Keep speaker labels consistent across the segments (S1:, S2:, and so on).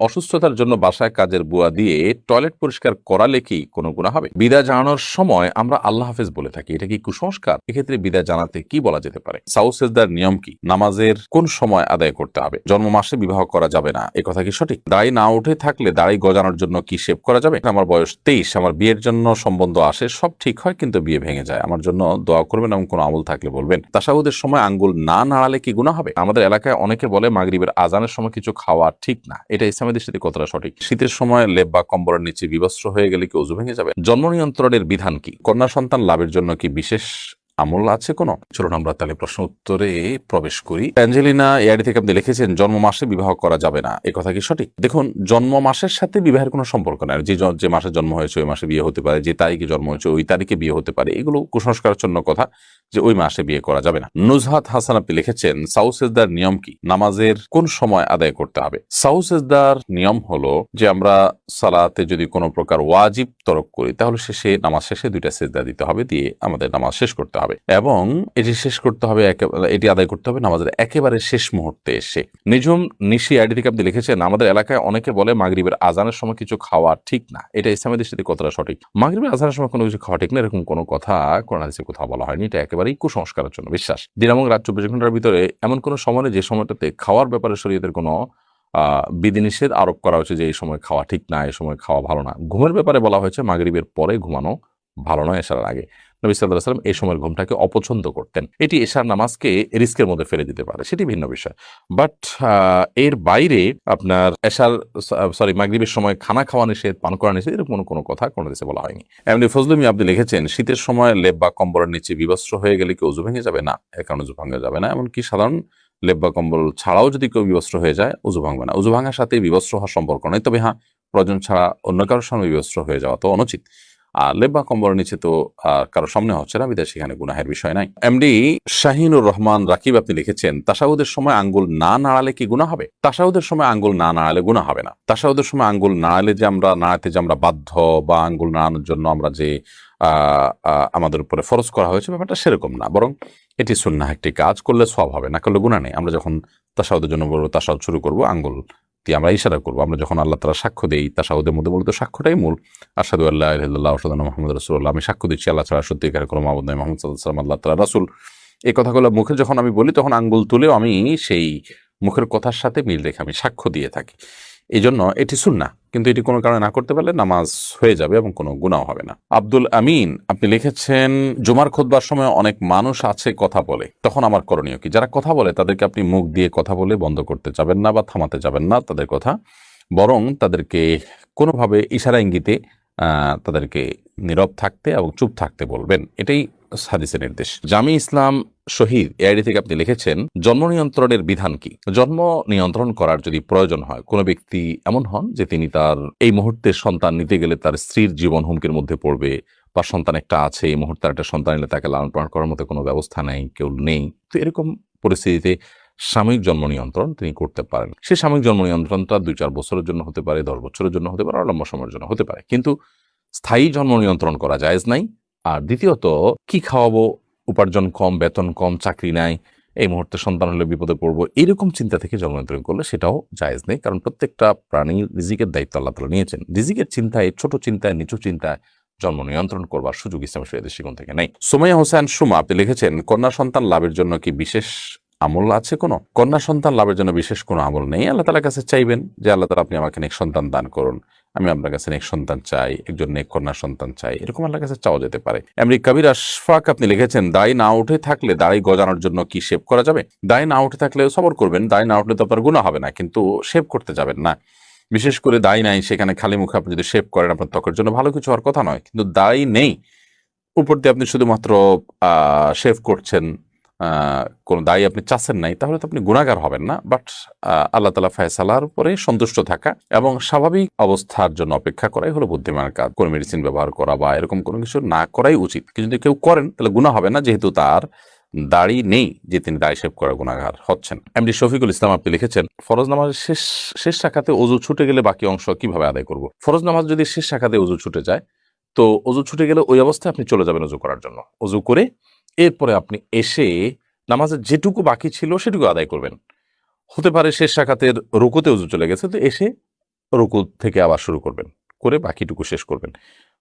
S1: অসুস্থতার জন্য বাসায় কাজের বুয়া দিয়ে টয়লেট পরিষ্কার করালে কি কোনো গুণা হবে? বিদায় জানানোর সময় আমরা আল্লাহ হাফেজ বলে থাকি। এটা কি কুসংস্কার? এক্ষেত্রে বিদায় জানাতে কি বলা যেতে পারে? সাউসেজদার নিয়ম কি? নামাজের কোন সময় আদায় করতে হবে? জন্ম মাসে বিবাহ করা যাবে না। এ কথা কি সঠিক? দাড়ি না উঠে থাকলে দাড়ি গজানোর জন্য কি শেভ করা যাবে? আমার বয়স তেইশ, আমার বিয়ের জন্য সম্বন্ধ আসে, সব ঠিক হয় কিন্তু বিয়ে ভেঙে যায়। আমার জন্য দোয়া করবেন এবং কোনো আমল থাকলে বলবেন। তাসাউদের সময় আঙ্গুল না নাড়ালে কি গুণা হবে? আমাদের এলাকায় অনেকে বলে মাগরিবের আজানের সময় কিছু খাওয়া ঠিক না। এটা ইসলামের দৃষ্টিতে কতটা সঠিক। শীতের সময় লেপ বা কম্বলের নিচে বিবস্ত্র হয়ে গেলে কি অজু ভেঙে যাবে? জন্ম নিয়ন্ত্রণের বিধান কি? কন্যা সন্তান লাভের জন্য কি বিশেষ আমল আছে কোনো? চলুন আমরা তাহলে প্রশ্ন উত্তরে প্রবেশ করি। অ্যাঞ্জেলিনা এআডি থেকে আপনি লিখেছেন, জন্ম মাসে বিবাহ করা যাবে না। এ কথা কি সঠিক? দেখুন, জন্ম মাসের সাথে বিবাহের কোনো সম্পর্ক নাই। যে যে মাসে জন্ম হয়েছে, ওই মাসে বিয়ে হতে পারে। যে তারিখে জন্ম হয়েছে, ওই তারিখে বিয়ে হতে পারে। এগুলো কুসংস্কারাচ্ছন্ন কথা যে ওই মাসে বিয়ে করা যাবে না। নুজহাত হাসান আপনি লিখেছেন সাউসেজদার নিয়ম কি? নামাজের কোন সময় আদায় করতে হবে? সাউসেজদার নিয়ম হলো যে আমরা সালাতে যদি কোনো প্রকার ওয়াজিব তরক করি, তাহলে শেষে, নামাজ শেষে দুইটা সেজদা দিতে হবে দিয়ে আমাদের নামাজ শেষ করতে হবে। এবং এটি শেষ করতে হবে এটি আদায় করতে হবে নামাজের একেবারে শেষ মুহূর্তে এসে। নিজুম নিশি আইডি থেকে আপনি লিখেছেন, আমাদের এলাকায় অনেকে বলে মাগরিবের আজানের সময় কিছু খাওয়া ঠিক না। এটা ইসলামের দৃষ্টিতে কতটা সঠিক? মাগরিবের আজানের সময় কোনো কিছু খাওয়া ঠিক না, এরকম কোনো কথা কোরআন হাদিসে কোথাও বলা হয়নি। এটা একেবারেই কুসংস্কারের জন্য বিশ্বাস। দিন এবং রাত চব্বিশ ঘণ্টার ভিতরে এমন কোনো সময় যে সময়টাতে খাওয়ার ব্যাপারে শরীয়তের কোনো বিধিনিষেধ আরোপ করা হয়েছে যে এই সময় খাওয়া ঠিক না, এই সময় খাওয়া ভালো না। ঘুমের ব্যাপারে বলা হয়েছে, মাগরিবের পরে ঘুমানো ভালো নয় এসার আগে। নবী সাল্লাহ সাল্লাম এই সময়ের ঘুমটাকে অপছন্দ করতেন। এটি এশার নামাজকে রিস্কের মধ্যে ফেলে দিতে পারে, সেটি ভিন্ন বিষয়। বাট এর বাইরে আপনার এশার সরি মাগরিবের সময় খানা খাওয়া নিষেধ, পান করা নিষেধ, এরকম কোনো কথা কোনো দেশে বলা হয়নি। এমনি ফজলুমি আপনি লিখেছেন, শীতের সময় লেপ বা কম্বলের নিচে বিবস্ত্র হয়ে গেলে কি উজু ভেঙে যাবে? না, এর কারণে ভাঙা যাবে না। এমনকি সাধারণ লেপ বা কম্বল ছাড়াও যদি কেউ বিবস্ত্র হয়ে যায় উজু ভাঙবে না। উজু ভাঙার সাথে বিবস্ত্র হওয়ার সম্পর্ক নয় তবে হ্যাঁ প্রয়োজন ছাড়া অন্য কারোর সামনে বিবস্ত্র হয়ে যাওয়া তো অনুচিত। আর কম্বলের নিচে তো কারোর সামনে হচ্ছে না, বিদায় সেখানে গুনাহের বিষয় নাই। এমডি শাহিনুর রহমান রাকিব আপনি লিখেছেন, তাসাউদের সময় আঙ্গুল না নাড়ালে কি গুণা হবে? তাসাউদের সময় আঙ্গুল না নাড়ালে গুণা হবে না। তাসাউদের সময় আঙ্গুল নাড়ালে যে আমরা নাড়াতে যে আমরা বাধ্য বা আঙ্গুল নাড়ানোর জন্য আমরা যে আমাদের উপরে ফরজ করা হয়েছে, ব্যাপারটা সেরকম না। বরং এটি সুন্নাহ একটি কাজ, করলে সব হবে, না করলে গুণা নেই। আমরা যখন তাসাউদের জন্য বলব, তাসাউদ শুরু করব, আঙ্গুল দিয়ে আমরা ইশারা করব। আমরা যখন আল্লাহ তারা সাক্ষ্য দেই তা সাউদের মধ্যে বলতো সাক্ষ্যটাই মূল। আসাদু আল্লাহ আল্লাহ আসাদ মোহাম্মদ রসুল্লাহ আমি সাক্ষ্য দিচ্ছি আল্লাহ ছাড়া সত্যিকার কোনো মাহমুদ নাই। মোহাম্মদ সাল্লাহাম আল্লাহ তালা রাসুল। এই কথাগুলো মুখে যখন আমি বলি, তখন আঙ্গুল তুলেও আমি সেই মুখের কথার সাথে মিল রেখে আমি সাক্ষ্য দিয়ে থাকি। এই জন্য এটি সুন্না কিন্তু এটি কোনো কারণে না করতে পারলে নামাজ হয়ে যাবে এবং কোনো গুণাও হবে না। আব্দুল আমিন, আপনি লিখেছেন, জুমার খোদবার সময় অনেক মানুষ আছে কথা বলে। তখন আমার করণীয় কি? যারা কথা বলে, তাদেরকে আপনি মুখ দিয়ে কথা বলে বন্ধ করতে যাবেন না বা থামাতে যাবেন না তাদের কথা। বরং তাদেরকে কোনোভাবে ইশারা ইঙ্গিতে তাদেরকে নীরব থাকতে এবং চুপ থাকতে বলবেন। এটাই হাদিসের নির্দেশ। জামি ইসলাম শহীদ এআইডি থেকে আপনি লিখেছেন, জন্ম নিয়ন্ত্রণের বিধান কি? জন্ম নিয়ন্ত্রণ করার যদি প্রয়োজন হয়, কোনো ব্যক্তি এমন হন যে তিনি তার এই মুহূর্তে সন্তান নিতে গেলে তার স্ত্রীর জীবন হুমকির মধ্যে পড়বে বা সন্তান একটা আছে, এই মুহূর্তে একটা সন্তান এলে তাকে লালন পালন করার মতো কোনো ব্যবস্থা নেই, কেউ নেই। তো এরকম পরিস্থিতিতে সাময়িক জন্ম নিয়ন্ত্রণ তিনি করতে পারেন। সে সাময়িক জন্ম নিয়ন্ত্রণটা দুই চার বছরের জন্য হতে পারে, দশ বছরের জন্য হতে পারে আর লম্বা সময়ের জন্য হতে পারে। কিন্তু স্থায়ী জন্ম নিয়ন্ত্রণ করা জায়েজ নাই। আর দ্বিতীয়ত, কি খাওয়াবো? উপার্জন কম, বেতন কম, চাকরি নাই, এই মুহূর্তে সন্তান হলে বিপদে পড়ব, এরকম চিন্তা থেকে জন্ম নিয়ন্ত্রণ করলে সেটাও জায়জ নেই, কারণ প্রত্যেকটা প্রাণী রিজিকের দায়িত্ব আল্লাহ তালা নিয়েছেন। রিজিকের চিন্তায়, ছোট চিন্তায়, নিচু চিন্তায় জন্ম নিয়ন্ত্রণ করবার সুযোগ ইসলাম শরীয়তের দৃষ্টিকোণ থেকে নেই। সোমাইয়া হোসেন সুমা, আপনি লিখেছেন, কন্যা সন্তান লাভের জন্য কি বিশেষ আমল আছে কোনো? কন্যা সন্তান লাভের জন্য বিশেষ কোনো আমল নেই? আল্লাহ তালার কাছে চাইবেন যে আল্লাহ তালা আপনি আমাকে নেক সন্তান দান করুন। আমি আপনার কাছে নেক সন্তান চাই, একজন নেক কন্যা সন্তান চাই। এরকম আল্লাহর কাছে চাওয়া যেতে পারে। এমনি কবির আশফাক আপনি লিখেছেন দাড়ি না উঠে থাকলে দাড়ি গজানোর জন্য কি শেভ করা যাবে? দাড়ি না উঠে থাকলে সবর করবেন দাড়ি না উঠলে তো আপনার গুণা হবে না, কিন্তু শেভ করতে যাবেন না। বিশেষ করে দাড়ি নাই, সেখানে খালি মুখে আপনি যদি শেভ করেন, আপনার ত্বকের জন্য ভালো কিছু হওয়ার কথা নয়। কিন্তু দাড়ি নেই, উপর দিয়ে আপনি শুধুমাত্র শেভ করছেন কোনো দায়ী আপনি চাচ্ছেন নাই, তাহলে তো আপনি গুণাগার হবেন না। বাট আল্লাহ তালা ফয়সালার উপরে সন্তুষ্ট থাকা এবং স্বাভাবিক অবস্থার জন্য অপেক্ষা করাই হলো বুদ্ধিমানের কাজ। কোনো মেডিসিন ব্যবহার করা বা এরকম কোনো কিছু না করাই উচিত। কিন্তু কেউ করেন, তাহলে গুণা হবে না, যেহেতু তার দাড়ি নেই, যে তিনি দাড়ি শেভ করা গুণাগার হচ্ছেন। এমডি শফিকুল ইসলাম আপনি লিখেছেন, ফরজ নামাজের শেষ শেষ শাখাতে অজু ছুটে গেলে বাকি অংশ কীভাবে আদায় করব? ফরজ নামাজ যদি শেষ শাখাতে অজু ছুটে যায়, তো অজু ছুটে গেলে ওই অবস্থায় আপনি চলে যাবেন অজু করার জন্য। অজু করে এরপরে আপনি এসে নামাজের যেটুকু বাকি ছিল সেটুকু আদায় করবেন। হতে পারে শেষ শাখাতের রুকুতে উজু চলে গেছে, তো এসে রুকু থেকে আবার শুরু করবেন, করে বাকিটুকু শেষ করবেন।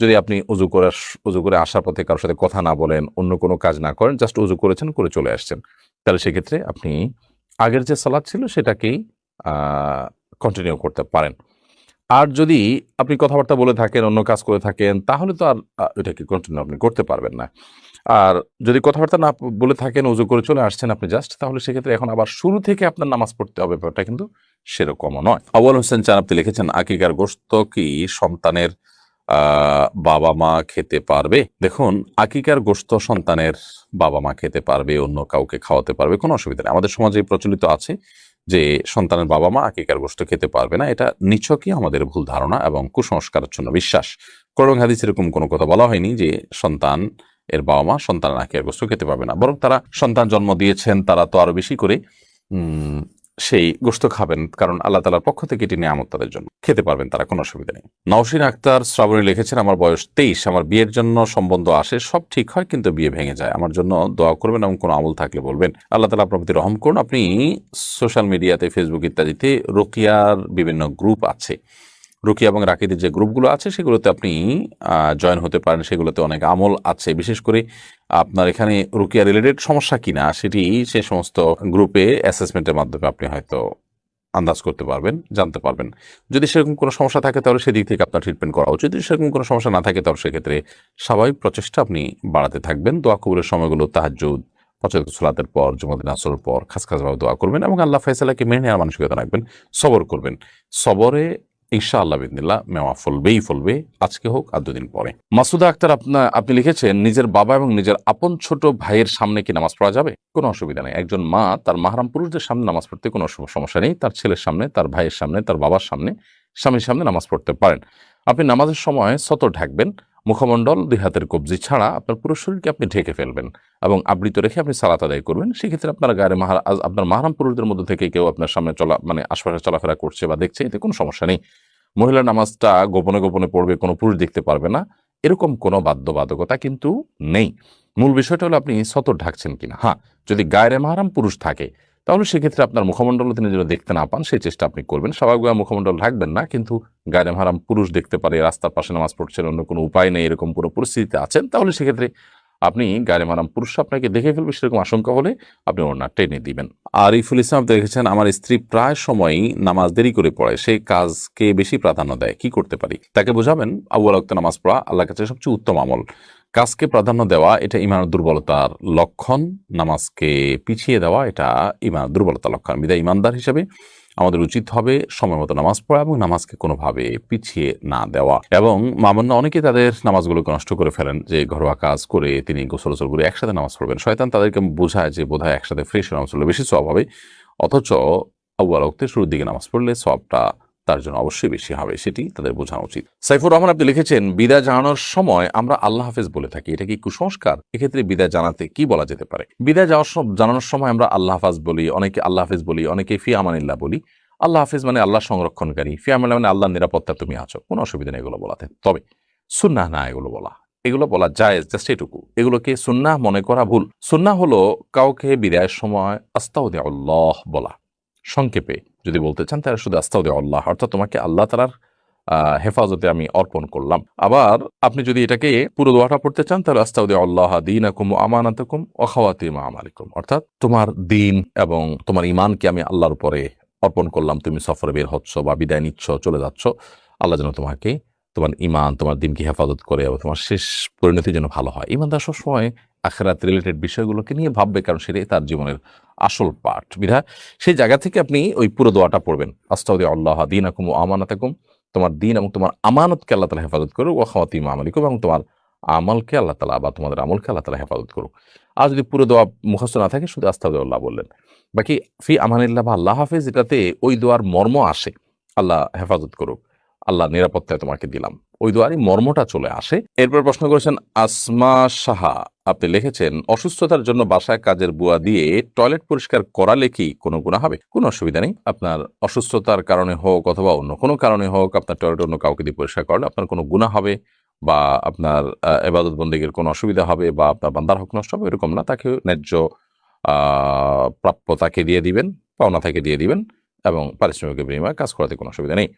S1: যদি আপনি উজু করে উজু করে আসার পথে কারোর সাথে কথা না বলেন, অন্য কোনো কাজ না করেন জাস্ট উজু করেছেন, করে চলে আসছেন, তাহলে সেক্ষেত্রে আপনি আগের যে সালাদ ছিল সেটাকেই কন্টিনিউ করতে পারেন। আর যদি আপনি কথাবার্তা বলে থাকেন, অন্য কাজ করে থাকেন, তাহলে তো আর এটাকে কন্টিনিউ আপনি করতে পারবেন না। আর যদি কথাবার্তা না বলে থাকেন, উজু করে চলে আসছেন আপনি জাস্ট তাহলে সেক্ষেত্রে এখন আবার শুরু থেকে আপনার নামাজ পড়তে হবে। ব্যাপারটা কিন্তু সেরকমও নয়। আউয়াল হোসেন চান আপনি লিখেছেন, আকিকার গোস্ত কি সন্তানের বাবা মা খেতে পারবে? দেখুন, আকিকার গোস্ত সন্তানের বাবা মা খেতে পারবে, অন্য কাউকে খাওয়াতে পারবে, কোনো অসুবিধা নেই। আমাদের সমাজে প্রচলিত আছে যে সন্তানের বাবা মা আকিকার গোস্ত খেতে পারবে না, এটা নিছকই আমাদের ভুল ধারণা এবং কুসংস্কারের জন্য বিশ্বাস। করং হাদিস এরকম কোনো কথা বলা হয়নি যে সন্তান এর বাবা মা সন্তান আকিকার গোস্ত খেতে পারবে না, বরং তারা সন্তান জন্ম দিয়েছেন, তারা তো আরও বেশি করে সেই গোস্ত খাবেন, কারণ আল্লাহ তালার পক্ষ থেকে এটি নিয়ামত তাদের জন্য। খেতে পারবেন, তারা কোনো অসুবিধা নেই। নওশিন আক্তার শ্রাবণী লিখেছেন, আমার বয়স তেইশ, আমার বিয়ের জন্য সম্বন্ধ আসে, সব ঠিক হয়, কিন্তু বিয়ে ভেঙে যায়। আমার জন্য দোয়া করবেন এবং কোনো আমল থাকলে বলবেন, আল্লাহ তালা আপনার প্রতি রহম করুন। আপনি সোশ্যাল মিডিয়াতে, ফেসবুক ইত্যাদিতে রোকিয়ার বিভিন্ন গ্রুপ আছে। রুকিয়া এবং রাকিদের যে গ্রুপগুলো আছে, সেগুলোতে আপনি জয়েন হতে পারেন। সেগুলোতে অনেক আমল আছে। বিশেষ করে আপনার এখানে রুকিয়া রিলেটেড সমস্যা কিনা সেটি সে সমস্ত গ্রুপে অ্যাসেসমেন্টের মাধ্যমে আপনি হয়তো আন্দাজ করতে পারবেন, জানতে পারবেন। যদি সেরকম কোনো সমস্যা থাকে, তাহলে সেদিক থেকে আপনার ট্রিটমেন্ট করা উচিত। যদি সেরকম কোনো সমস্যা না থাকে, তাহলে সেক্ষেত্রে স্বাভাবিক প্রচেষ্টা আপনি বাড়াতে থাকবেন। দোয়া কবুলের সময়গুলো তাহাজুদ পঁচাত্তর সালাতের পর জুমাদিন আসরের পর খাস খাসভাবে দোয়া করবেন এবং আল্লাহ ফয়সালাকে মেনে নেওয়ার মানসিকতা রাখবেন, সবর করবেন। সবরে ঈশা আল্লাহ বিদিল্লা মেওয়া ফলবেই ফলবে আজকে হোক আর দুদিন পরে। মাসুদা আক্তার আপনার আপনি লিখেছেন, নিজের বাবা এবং নিজের আপন ছোট ভাইয়ের সামনে কি নামাজ পড়া যাবে? কোনো অসুবিধা নেই। একজন মা, তার মাহারাম পুরুষদের সামনে নামাজ পড়তে কোনো সমস্যা নেই। তার ছেলের সামনে, তার ভাইয়ের সামনে, তার বাবার সামনে, স্বামীর সামনে নামাজ পড়তে পারেন। আপনি নামাজের সময় সত ঢাকবেন। মুখমণ্ডল দুই হাতের কবজি ছাড়া আপনার পুরো শরীরকে আপনি ঢেকে ফেলবেন এবং আবৃত রেখে আপনি সালাত আদায় করবেন, সেক্ষেত্রে আপনার গায়ে মাহারা আপনার মাহারাম পুরুষদের মধ্যে থেকে কেউ আপনার সামনে চলা মানে আশপাশে চলাফেরা করছে বা দেখছে, এতে কোনো সমস্যা নেই। মহিলা নামাজটা গোপনে গোপনে পড়বে, কোনো পুরুষ দেখতে পারবে না। এরকম কোনো বাধ্যবাধকতা কিন্তু নেই। মূল বিষয়টা হলো আপনি সতর ঢাকছেন কিনা? হ্যাঁ যদি গায়ের মাহারাম পুরুষ থাকে তাহলে সেক্ষেত্রে আপনার মুখমণ্ডল তিনি যেন দেখতে না পান, সেই চেষ্টা আপনি করবেন। স্বাভাবিকভাবে মুখমণ্ডল রাখবেন না, কিন্তু গায়ে হারাম পুরুষ দেখতে পারে, রাস্তার পাশে নামাজ পড়ছেন, অন্য কোনো উপায় নেই, এরকম পুরো পরিস্থিতিতে আছেন, তাহলে সেক্ষেত্রে আপনি গায়ে মারাম পুরুষ আপনাকে দেখে ফেলবে, সেরকম আশঙ্কা হলে আপনি ওনার টেনে দিবেন। আরিফুল ইসলাম দেখেছেন, আমার স্ত্রী প্রায় সময়ই নামাজ দেরি করে পড়ে সেই কাজকে বেশি প্রাধান্য দেয়। কি করতে পারি? তাকে বোঝাবেন আউ্বাল অক্ত নামাজ পড়া আল্লাহ কাছে সবচেয়ে উত্তম আমল। কাজকে প্রাধান্য দেওয়া, এটা ইমানের দুর্বলতার লক্ষণ। নামাজকে পিছিয়ে দেওয়া, এটা ইমান দুর্বলতার লক্ষণ। বিদায় ইমানদার হিসেবে আমাদের উচিত হবে সময় মতো নামাজ পড়া এবং নামাজকে কোনোভাবে পিছিয়ে না দেওয়া। এবং মামান্য অনেকে তাদের নামাজগুলোকে নষ্ট করে ফেলেন, যে ঘরোয়া কাজ করে তিনি গোসল করে একসাথে নামাজ পড়বেন। শয়তান তাদেরকে বোঝায় যে বোধহয় একসাথে ফ্রেশ নামাজ পড়লে বেশি সব হবে। অথচ আউ্বাল শুরুর দিকে নামাজ পড়লে সবটা তার জন্য অবশ্যই বেশি হবে, সেটি তাদের বোঝানো উচিত। সাইফুর রহমান আপনি লিখেছেন বিদায় জানানোর সময় আমরা আল্লাহ হাফেজ বলে থাকি, এটা কি কুসংস্কার? এক্ষেত্রে বিদায় জানাতে কি বলা যেতে পারে? বিদায় যাওয়ার জানানোর সময় আমরা আল্লাহ হাফাজ বলি, অনেকে আল্লাহ হাফেজ বলি, অনেকে ফি আমানিল্লাহ বলি। আল্লাহ হাফিজ মানে আল্লাহ সংরক্ষণকারী ফি আমানিল্লাহ মানে আল্লাহ নিরাপত্তা তুমি আছো, কোনো অসুবিধা নেই এগুলো বলাতে। তবে সুন্নাহ না এগুলো বলা এগুলো বলা যায় জাস্ট এটুকু। এগুলোকে সুন্নাহ মনে করা ভুল। সুন্নাহ হলো কাউকে বিদায়ের সময় আস্তাউদে আল্লাহ বলা, সংক্ষেপে যদি বলতে চান, তাহলে শুধু আস্তাউদে আল্লাহ অর্থাৎ তোমাকে আল্লাহ তালার হেফাজতে আমি অর্পণ করলাম। আবার আপনি যদি এটাকে পুরো দোয়াটা পড়তে চান, তাহলে আস্তাউদে আল্লাহ দিন আকুম আমানাতকুম অখাওয়াতিম আমালিকুম। অর্থাৎ তোমার দিন এবং তোমার ইমানকে আমি আল্লাহর উপরে অর্পণ করলাম। তুমি সফরে বের হচ্ছ বা বিদায় নিচ্ছ, চলে যাচ্ছ, আল্লাহ যেন তোমাকে তোমার ইমান তোমার দিনকে হেফাজত করে এবং তোমার শেষ পরিণতি যেন ভালো হয়। ইমানদার সবসময় আখেরাত রিলেটেড বিষয়গুলোকে নিয়ে ভাববে, কারণ সেটাই তার জীবনের আসল পাঠ। বিধা, সেই জায়গা থেকে আপনি ওই পুরো দোয়াটা পড়বেন। আস্তাউদি আল্লাহ দিন আকুম ও আমানাতাকুম। তোমার দিন এবং তোমার আমানতকে আল্লাহ তালা হেফাজত করুক। ও খাওয়াতিম আমালিকুম এবং তোমার আমলকে আল্লাহ তালা বা তোমাদের আমলকে আল্লাহ তালা হেফাজত করুক। আর যদি পুরো দোয়া মুখস্থ না থাকে, শুধু আস্তাউদি আল্লাহ বললেন। বাকি, ফি আমানিল্লাহ বা আল্লাহ হাফিজ, এটাতে ওই দোয়ার মর্ম আসে। আল্লাহ হেফাজত করুক। আল্লাহ নিরাপত্তায় তোমাকে দিলাম। ওই দোয়ারই মর্মটা চলে আসে। এরপর প্রশ্ন করেছেন, আসমা সাহা, আপনি লিখেছেন, অসুস্থতার জন্য বাসায় কাজের বুয়া দিয়ে টয়লেট পরিষ্কার করালে কি কোনো গুণা হবে? কোনো অসুবিধা নেই। আপনার অসুস্থতার কারণে হোক অথবা অন্য কোনো কারণে হোক, আপনার টয়লেট অন্য কাউকে দিয়ে পরিষ্কার করলে আপনার কোনো গুণা হবে বা আপনার এবাদত বন্দীগের কোনো অসুবিধা হবে বা আপনার বান্দার হক নষ্ট হবে, এরকম না। তাকে ন্যায্য প্রাপ্য তাকে দিয়ে দিবেন, পাওনা তাকে দিয়ে দিবেন এবং পারিশ্রমিকের বিনিময়ে কাজ করাতে কোনো অসুবিধা নেই।